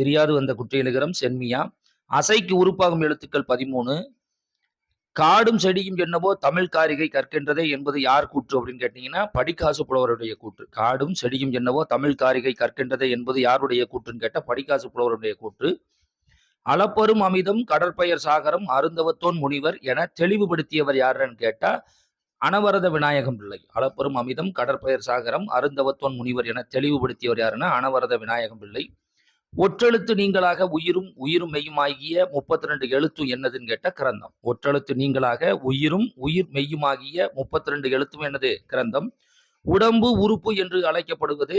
தெரியாது வந்த குற்றியலுகரம் சென்மியா. அசைக்கு உருப்பாகும் எழுத்துக்கள் பதிமூணு. காடும் செடியும் என்னவோ தமிழ் காரிகை கற்கின்றதே என்பது யார் கூற்று அப்படின்னு கேட்டீங்கன்னா படிக்காசு புலவருடைய கூற்று. காடும் செடியும் என்னவோ தமிழ் காரிகை கற்கின்றதே என்பது யாருடைய கூற்றுன்னு கேட்டால் படிக்காசு புலவருடைய கூற்று. அளப்பரும் அமிதம் கடற்பெயர் சாகரம் அருந்தவத்தோன் முனிவர் என தெளிவுபடுத்தியவர் யாருன்னு கேட்டா அனவரத விநாயகம் பிள்ளை. அளப்பரும் அமிதம் கடற்பெயர் சாகரம் அருந்தவத்தோன் முனிவர் என தெளிவுபடுத்தியவர் யாருன்னா அனவரத விநாயகம் பிள்ளை. ஒற்றெழுத்து நீங்களாக உயிரும் உயிரும் மெய்யுமாகிய முப்பத்தி ரெண்டு எழுத்தும் என்னதுன்னு கேட்ட கிரந்தம். ஒற்றெழுத்து நீங்களாக உயிரும் உயிர் மெய்யுமாகிய முப்பத்தி ரெண்டு எழுத்தும் என்னது? கிரந்தம். உடம்பு உறுப்பு என்று அழைக்கப்படுவது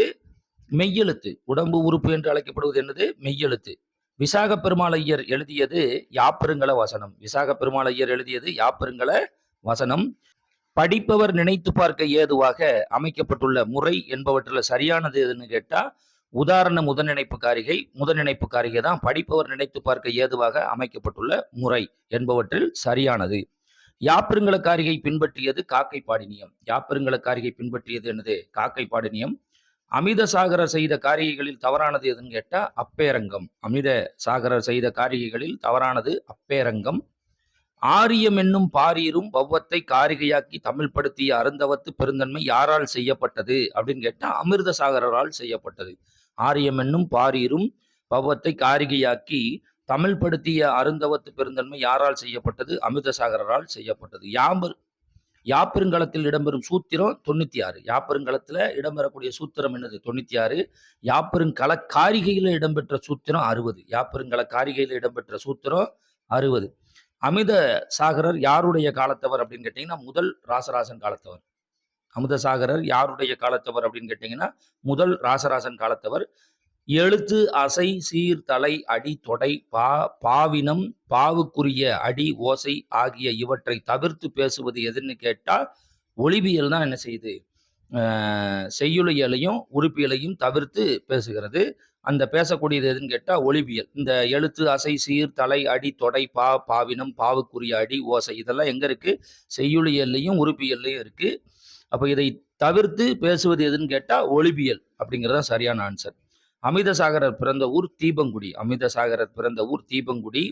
மெய்யெழுத்து. உடம்பு உறுப்பு என்று அழைக்கப்படுவது என்னது? மெய்யெழுத்து. விசாக பெருமாளையர் எழுதியது யாப்பெருங்கல வசனம். விசாக பெருமாளையர் எழுதியது யாப்பெருங்கல வசனம். படிப்பவர் நினைத்து பார்க்க ஏதுவாக அமைக்கப்பட்டுள்ள முறை என்பவற்றில் சரியானது எதுன்னு கேட்டால் உதாரண முதநினைப்பு காரிகை முதநினைப்பு காரிகை தான் படிப்பவர் நினைத்து பார்க்க ஏதுவாக அமைக்கப்பட்டுள்ள முறை என்பவற்றில் சரியானது. யாப்பெருங்கல காரிகை பின்பற்றியது காக்கை பாடினியம் யாப்பெருங்கல காரிகை பின்பற்றியது என்னது? காக்கை பாடினியம் அமித சாகரர் செய்த காரிகைகளில் தவறானது எதுன்னு கேட்டா அப்பேரங்கம். அமித சாகரர் செய்த காரிகைகளில் தவறானது அப்பேரங்கம். ஆரியம் என்னும் பாரீரும் பவ்வத்தை காரிகையாக்கி தமிழ் படுத்திய அருந்தவத்து பெருந்தன்மை யாரால் செய்யப்பட்டது? அப்படின்னு கேட்டா அமிர்த சாகரரால் செய்யப்பட்டது. ஆரியம் என்னும் பாரீரும் பவத்தை காரிகையாக்கி தமிழ் படுத்திய அருந்தவத்து பெருந்தன்மை யாரால் செய்யப்பட்டது? அமிர்தசாகரால் செய்யப்பட்டது. யாம்பர் யாப்பெருங்கலத்தில் இடம்பெறும் சூத்திரம் தொண்ணூற்றி ஆறு யாப்பெருங்கலத்துல இடம்பெறக்கூடிய சூத்திரம் என்னது? தொண்ணூற்றி ஆறு யாப்பெருங்கல காரிகையில் இடம்பெற்ற சூத்திரம் அறுபது. யாப்பெருங்கல காரிகையில் இடம்பெற்ற சூத்திரம் அறுபது. அமித சாகரர் யாருடைய காலத்தவர் அப்படின்னு கேட்டிங்கன்னா முதல் ராசராசன் காலத்தவர். அமுதசாகரர் யாருடைய காலத்தவர் அப்படின்னு கேட்டீங்கன்னா முதல் ராசராசன் காலத்தவர். எழுத்து அசை சீர் தலை அடி தொடை பா பாவினம் பாவுக்குரிய அடி ஓசை ஆகிய இவற்றை தவிர்த்து பேசுவது எதுன்னு கேட்டால் ஒளிவியல் தான் என்ன செய்யுது? செய்யுளியலையும் உறுப்பியலையும் தவிர்த்து பேசுகிறது. அந்த பேசக்கூடியது எதுன்னு கேட்டால் ஒளிவியல். இந்த எழுத்து அசை சீர் தலை அடி தொடை பா பாவினம் பாவுக்குரிய அடி ஓசை இதெல்லாம் எங்கே இருக்குது செய்யுளியல்லையும் உறுப்பியல்லையும் இருக்குது அப்போ இதை தவிர்த்து பேசுவது எதுன்னு கேட்டால் ஒளிபியல் அப்படிங்கிறது தான் சரியான ஆன்சர் அமிதசாகரர் பிறந்த ஊர் தீபங்குடி. அமிதசாகரர் பிறந்த ஊர் தீபங்குடி.